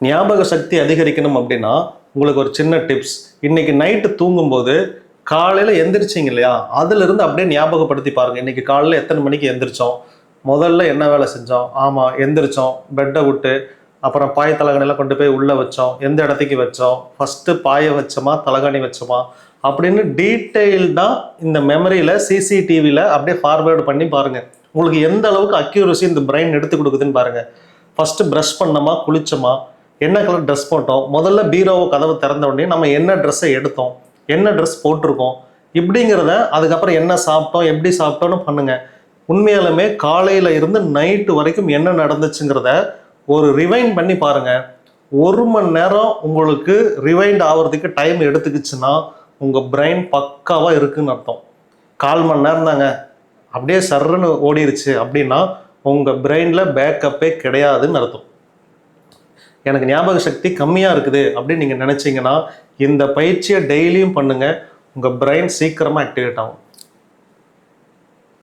ஞாபக சக்தி அதிகரிக்கணும் அப்படின்னா உங்களுக்கு ஒரு சின்ன டிப்ஸ் இன்னைக்கு நைட்டு தூங்கும்போது காலையில் எந்திரிச்சிங்க இல்லையா? அதுலேருந்து அப்படியே ஞாபகப்படுத்தி பாருங்க. இன்றைக்கி காலையில் எத்தனை மணிக்கு எந்திரிச்சோம்? முதல்ல என்ன வேலை செஞ்சோம்? ஆமாம் எந்திரிச்சோம். பெட்டை விட்டு அப்புறம் பாய தலகாணிலாம் கொண்டு போய் உள்ளே வச்சோம். எந்த இடத்துக்கு வச்சோம்? ஃபஸ்ட்டு பாயை வச்சோமா? தலகாணி வச்சோமா? அப்படின்னு டீட்டெயில்டாக இந்த மெமரியில் சிசிடிவியில் அப்படியே ஃபார்வேர்டு பண்ணி பாருங்கள் உங்களுக்கு எந்த அளவுக்கு அக்யூரசி இந்த பிரெயின் எடுத்து கொடுக்குதுன்னு பாருங்கள் ஃபஸ்ட்டு ப்ரஷ் பண்ணோமா? குளிச்சோமா? என்ன கலர் ட்ரெஸ் போட்டோம்? முதல்ல பீரோவை கதவு திறந்த உடனே நம்ம என்ன ட்ரெஸ்ஸை எடுத்தோம்? என்ன ட்ரெஸ் போட்டிருக்கோம்? இப்படிங்கிறத அதுக்கப்புறம் என்ன சாப்பிட்டோம்? எப்படி சாப்பிட்டோன்னு பண்ணுங்க. உண்மையாலுமே காலையில இருந்து நைட்டு வரைக்கும் என்ன நடந்துச்சுங்கிறத ஒரு ரிவைண்ட் பண்ணி பாருங்க. ஒரு மணி நேரம் உங்களுக்கு ரிவைண்ட் ஆகிறதுக்கு டைம் எடுத்துக்கிச்சுன்னா உங்கள் பிரெயின் பக்காவாக இருக்குன்னு அர்த்தம். கால் மணி நேரம் தாங்க. அப்படியே சர்ன்னு ஓடிருச்சு அப்படின்னா உங்கள் பிரெயினில் பேக்கப்பே கிடையாதுன்னு அர்த்தம். எனக்கு ஞாபக சக்தி கம்மியாக இருக்குது அப்படின்னு நீங்கள் நினச்சிங்கன்னா இந்த பயிற்சியை டெய்லியும் பண்ணுங்கள் உங்கள் பிரெயின் சீக்கிரமாக ஆக்டிவேட் ஆகும்.